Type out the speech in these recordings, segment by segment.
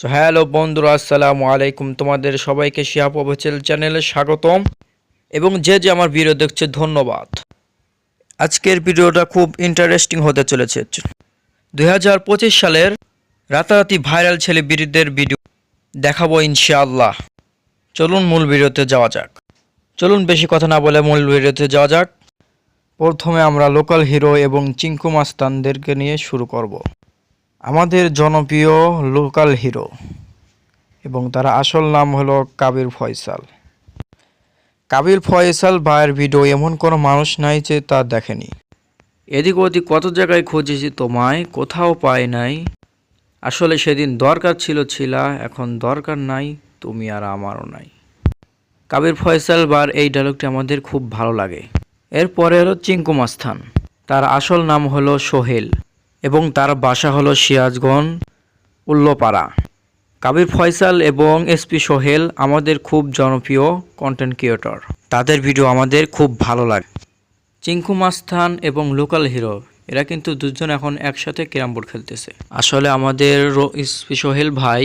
তো হ্যালো বন্ধুরা, আসসালামু আলাইকুম। তোমাদের সবাইকে শিহাব অবচেল চ্যানেলে স্বাগতম এবং যে যে আমার ভিডিও দেখছে, ধন্যবাদ। আজকের ভিডিওটা খুব ইন্টারেস্টিং হতে চলেছে। দুই হাজার পঁচিশ সালের রাতারাতি ভাইরাল ছেলে ছেলেবিরিদের ভিডিও দেখাবো ইনশাআল্লাহ। চলুন মূল ভিডিওতে যাওয়া যাক। চলুন বেশি কথা না বলে মূল ভিডিওতে যাওয়া যাক। প্রথমে আমরা লোকাল হিরো এবং চিঙ্কু মাস্তানদেরকে নিয়ে শুরু করব। আমাদের জনপ্রিয় লোকাল হিরো, এবং তার আসল নাম হলো কাবির ফয়সাল। কাবির ফয়সাল ভাইয়ের ভিডিও এমন কোনো মানুষ নাই যে তা দেখেনি। এদিক ওদিক কত জায়গায় খুঁজেছি তোমায়, কোথাও পাই নাই। আসলে সেদিন দরকার ছিল ছিলা, এখন দরকার নাই, তুমি আর আমারও নাই। কাবির ফয়সাল বার এই ডায়লগটি আমাদের খুব ভালো লাগে। এরপরে হলো চিঙ্কু মাস্তান তার আসল নাম হলো সোহেল। এবং তার বাসা হলো সিরাজগঞ্জ, উল্লোপাড়া। কাবির ফয়সাল এবং এসপি সোহেল আমাদের খুব জনপ্রিয় কন্টেন্ট ক্রিয়েটর তাদের ভিডিও আমাদের খুব ভালো লাগে। চিঙ্কু মাস্থান এবং লোকাল হিরো এরা কিন্তু দুজন এখন একসাথে ক্যারাম বোর্ড খেলতেছে। আসলে আমাদের এসপি সোহেল ভাই,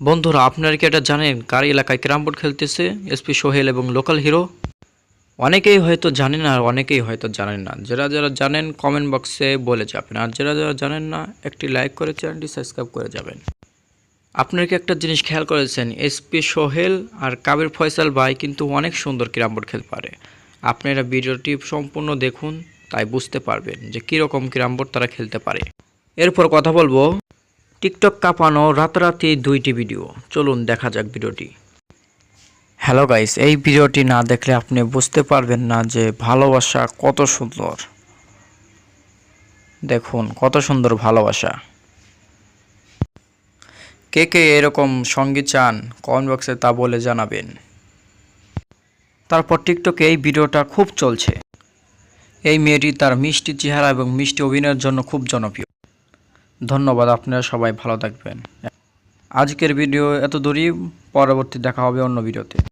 বন্ধুরা, আপনারা কি এটা জানেন কার এলাকায় ক্যারাম বোর্ড খেলতেছে এসপি সোহেল এবং লোকাল হিরো অনেকেই হয়তো জানেন আর অনেকেই হয়তো জানেন না। যারা যারা জানেন কমেন্ট বক্সে বলে যাবেন। আর যারা যারা জানেন না, একটি লাইক করে চ্যানেলটি সাবস্ক্রাইব করে যাবেন। আপনার কি একটা জিনিস খেয়াল করেছেন? এসপি সোহেল আর কাবির ফয়সাল ভাই কিন্তু অনেক সুন্দর ক্যারাম বোর্ড খেলতে পারে। আপনারা ভিডিওটি সম্পূর্ণ দেখুন, তাই বুঝতে পারবেন যে কীরকম ক্যারাম বোর্ড তারা খেলতে পারে। এরপর কথা বলব, টিকটক কাঁপানো রাতারাতি দুইটি ভিডিও চলুন দেখা যাক ভিডিওটি হ্যালো গাইস এই ভিডিওটি না দেখলে আপনি বুঝতে পারবেন না যে ভালোবাসা কত সুন্দর। দেখুন, কত সুন্দর ভালোবাসা। কে কে এরকম সঙ্গী চান কমেন্ট বক্সে তা বলে জানাবেন। তারপর টিকটকে এই ভিডিওটা খুব চলছে। এই মেয়েটি তার মিষ্টি চেহারা এবং মিষ্টি অভিনয়ের জন্য খুব জনপ্রিয়। ধন্যবাদ, আপনারা সবাই ভালো থাকবেন। আজকের ভিডিও এত দূরই, পরবর্তী দেখা হবে অন্য ভিডিওতে।